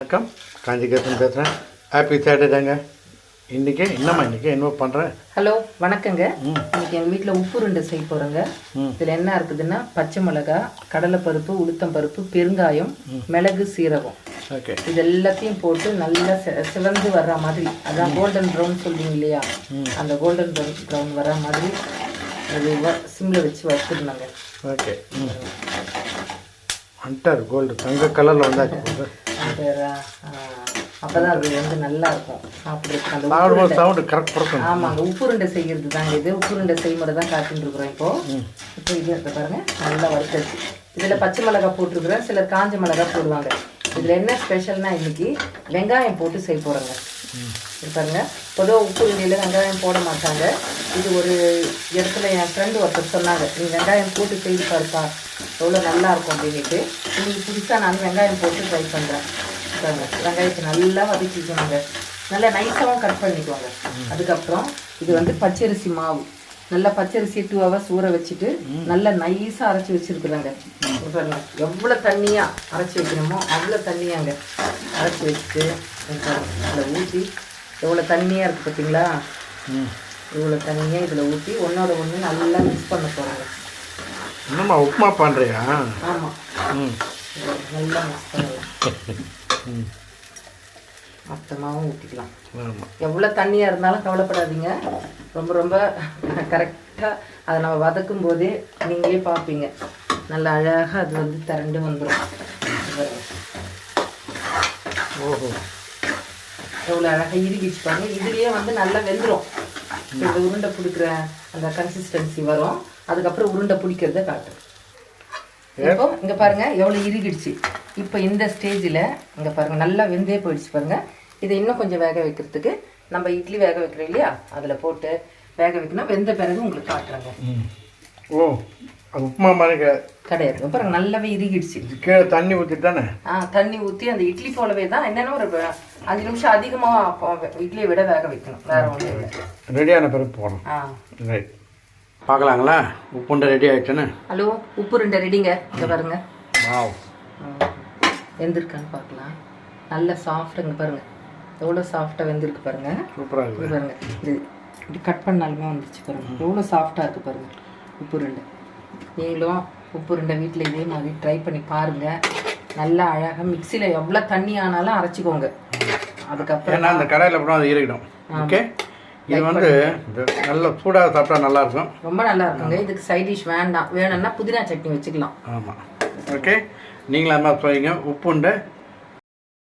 வணக்கம். காஞ்சிகேசன் பேசுகிறேன் ஹாப்பி சாட்டர்டேங்க இன்றைக்கி என்னம்மா இன்றைக்கி என்ன பண்ணுறேன் ஹலோ வணக்கங்க. இன்னைக்கு எங்கள் வீட்டில் உப்பு உருண்டை செய்ய போகிறோங்க இதில் என்ன இருக்குதுன்னா பச்சை மிளகா கடலைப்பருப்பு உளுத்தம் பருப்பு பெருங்காயம் மிளகு சீரகம். ஓகே. இது எல்லாத்தையும் போட்டு நல்லா சிவந்து வர்ற மாதிரி அதான் கோல்டன் ப்ரௌன் சொல்றீங்க இல்லையா? அந்த கோல்டன் ப்ரௌன் வர்ற மாதிரி அது சிம்மில் வச்சு வச்சுருந்தாங்க ஓகே. வந்துட்டார் கோல்டு தங்க கலரில் வந்தாச்சு அப்போ தான் அது வந்து நல்லா இருக்கும். சாப்பிட்றதுக்கு அந்த சவுண்டு கரெக்ட் பிறக்கும் ஆமாங்க உப்புருண்டை செய்யறது தாங்க இது. உப்புருண்டை செய்முறை தான் காட்டிட்டு இருக்கிறோம் இப்போ. இப்போ இது இருக்கு பாருங்க நல்லா வறுத்தச்சு. இதில் பச்சை மிளகாய் போட்டிருக்கிறேன் சிலர் காஞ்ச மிளகாய் போடுவாங்க. இதில் என்ன ஸ்பெஷல்னா இன்னைக்கு வெங்காயம் போட்டு செய்ய போகிறோங்க பாருங்க பொதுவாக உப்பு உருண்டையில் வெங்காயம் போட மாட்டாங்க. இது ஒரு இடத்துல என் ஃப்ரெண்டு ஒருத்தர் சொன்னாங்க நீ வெங்காயம் போட்டு செய்து பாருப்பா எவ்வளோ நல்லா இருக்கும் அப்படின்ட்டு இன்னைக்கு புதுசாக நான் வெங்காயம் போட்டு ட்ரை பண்ணுறேன் வெங்காயத்தை நல்லா வதக்கிக்கணுங்க நல்லா நைஸாகவும் கட் பண்ணிக்குவாங்க அதுக்கப்புறம் இது வந்து பச்சரிசி மாவு. நல்லா பச்சரிசி டூ ஹவர்ஸ் ஊற வச்சுட்டு நல்லா நைஸாக அரைச்சி வச்சுருக்குறாங்க. எவ்வளோ தண்ணியாக அரைச்சி வைக்கணுமோ அவ்வளோ தண்ணியாங்க. அரைச்சி வச்சுட்டு இதில் ஊற்றி எவ்வளோ தண்ணியாக இருக்குது பார்த்தீங்களா இவ்வளோ தண்ணியாக இதில் ஊற்றி ஒன்றோட ஒன்று நல்லா மிக்ஸ் பண்ண போகிறாங்க என்னம்மா உப்புமா பண்ணுறியா ஆமாம் ம். நல்லா மிக்ஸ் பண்ணலாம். மொத்தமாகவும் ஊற்றிக்கலாம் எவ்வளோ தண்ணியாக இருந்தாலும் கவலைப்படாதீங்க. ரொம்ப ரொம்ப கரெக்டாக அதை நம்ம வதக்கும் போதே நீங்களே பார்ப்பீங்க. நல்லா அழகாக அது வந்து திரண்டு வந்துடும் ஓஹோ. எவ்வளோ அழகாக இறுகிச்சு பாருங்க இதுலேயே வந்து நல்லா வெந்துடும் இந்த உருண்டை பிடிக்கிற அந்த கன்சிஸ்டன்சி வரும். அதுக்கப்புறம் உருண்டை பிடிக்கிறத காட்டும். இப்போ இங்க பாருங்க எவ்வளோ இறுகிடுச்சு. இப்போ இந்த ஸ்டேஜில் இங்க பாருங்க நல்லா வெந்தே போயிடுச்சு பாருங்க. இதை இன்னும் கொஞ்சம் வேக வைக்கிறதுக்கு நம்ம இட்லி வேக வைக்கிறோம் இல்லையா? அதில் போட்டு வேக வைக்கணும். வெந்த பிறகு உங்களுக்கு காட்டுறாங்க. ஓ உப்புமா மாதிரி கிடையாது. பாருங்க நல்லாவே இறுகிடுச்சு. கீழே தண்ணி ஊற்றிட்டானே ஆ தண்ணி ஊற்றி அந்த இட்லி போலவே தான். என்னென்ன ஒரு அஞ்சு நிமிஷம் அதிகமாக இட்லியை விட வேக வைக்கணும். வேற ஒன்றும் இல்லை. ரெடியான பிறகு போகணும். ஆ. ரைட் பார்க்கலாங்களா? உப்புண்டை ரெடி ஆகிடுச்சுன்னு ஹலோ உப்பு ரெண்டை ரெடிங்க இங்க பாருங்க. வாவ். வெந்திருக்கான்னு பார்க்கலாம். நல்ல சாஃப்ட்டுங்க பாருங்க. எவ்வளோ சாஃப்டாக வெந்திருக்கு பாருங்க. சூப்பராக இருக்குது பாருங்க. இது இப்படி கட் பண்ணாலுமே வந்துச்சு பாருங்க. எவ்வளோ சாஃப்டாக இருக்குது பாருங்க. உப்பு ரெண்டு நீங்களும் உப்பு ரெண்டை வீட்டில் இதே மாதிரி ட்ரை பண்ணி பாருங்க. நல்லா அழகாக மிக்சியில் எவ்வளோ தண்ணி ஆனாலும் அரைச்சிக்கோங்க. அதுக்கப்புறம் ஏன்னா அந்த கடையில் போனால் அது ஈரக்கிடும் ஓகே இது வந்து நல்ல சூடாக சாப்பிட்டா நல்லா இருக்கும் ரொம்ப நல்லா இருக்குங்க இதுக்கு சைட் டிஷ் வேண்டாம். வேணும்னா புதினா சட்னி வச்சுக்கலாம். ஆமாம் ஓகே நீங்களும் மாதிரி சொல்லிங்க உப்புண்டை